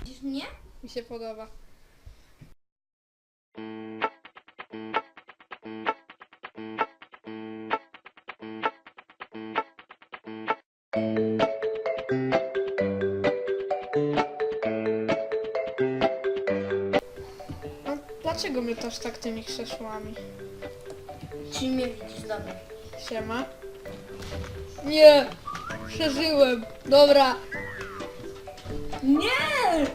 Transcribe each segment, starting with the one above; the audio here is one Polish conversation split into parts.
Widzisz mnie? Mi się podoba. No, dlaczego mnie też tak tymi krzesłami? Czy mnie widzisz? Dobra. Siema. Nie! Przeżyłem! Dobra! Nie!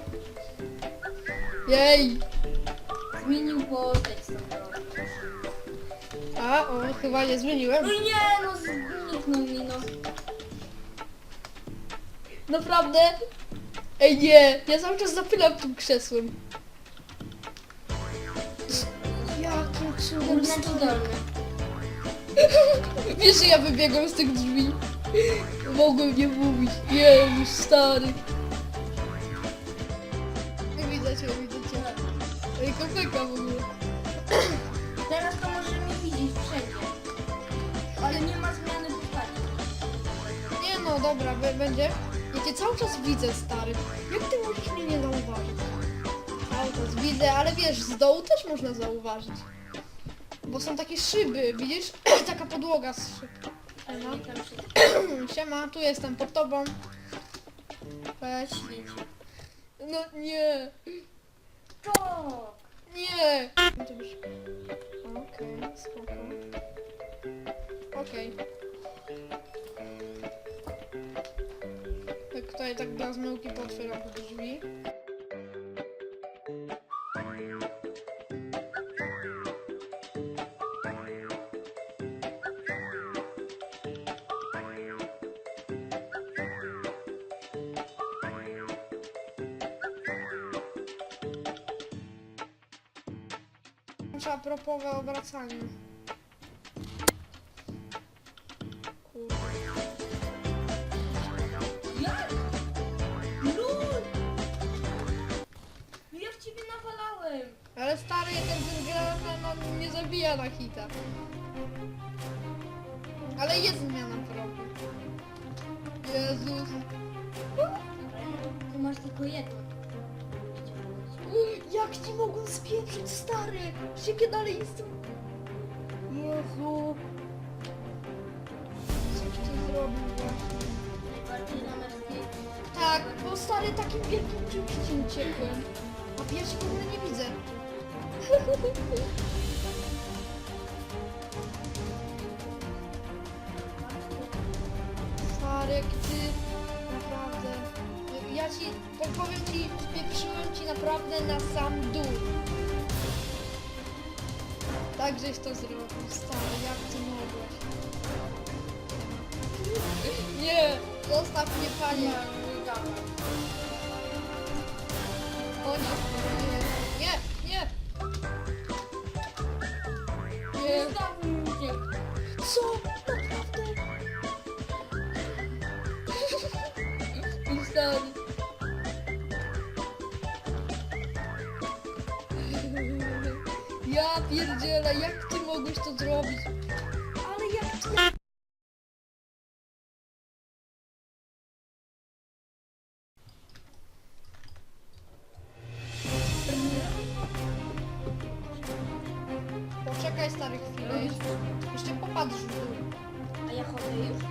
Jej! Zmienił postać sobie. A, o, chyba nie zmieniłem. No nie, no zniknął mi, no. Naprawdę? Ej, nie! Ja cały czas zapylam tym krzesłem. Jakim cudem cudowny. Wiesz, że ja wybiegłem z tych drzwi. Mogłem nie mówić. Nie, już stary. Widzę cię, widzę cię. Ej, kopyka w ogóle. Teraz to może mnie widzieć wszędzie. Ale nie ma zmiany postaci. Nie no, dobra, b- będzie. Ja cię cały czas widzę, stary. Jak ty możesz mnie nie zauważyć? Cały czas widzę, ale wiesz, z dołu też można zauważyć. Bo są takie szyby, widzisz? Taka podłoga z szyb. Siema. Siema, tu jestem pod tobą. Świeci. No nie, To! nie. Okej, spoko. Okej. Tak tutaj tak dla zmyłki potwieram te drzwi. Trzeba propowe obracanie. Jak? LUL! No ja w ciebie nawalałem. Ale stary, ten, granat no, nie zabija na hita. Ale jest zmiana progu. Jezus. Ty masz tylko jedno. Jak ci mogą spieprzyć, stary? Jakie dalej jestem... Jezu. Coś ty zrobił właśnie. Najbardziej na męskiej. Tak, bo stary takim wielkim czymś ci uciekłem. A ja się w ogóle nie widzę. Stary, ty naprawdę. Ja ci powiem ci, spieprzyłem ci naprawdę na sam dół. Tak żeś to zrobił, stary, jak ty mogłeś? Nie, zostaw mnie panie. O nie, nie, nie, nie. Nie. Co? Naprawdę? Ja pierdzielę, jak ty mogłeś to zrobić? Ale jak ty... Poczekaj stary chwilę jeszcze. Jeszcze popatrz w dół. A ja chodzę już?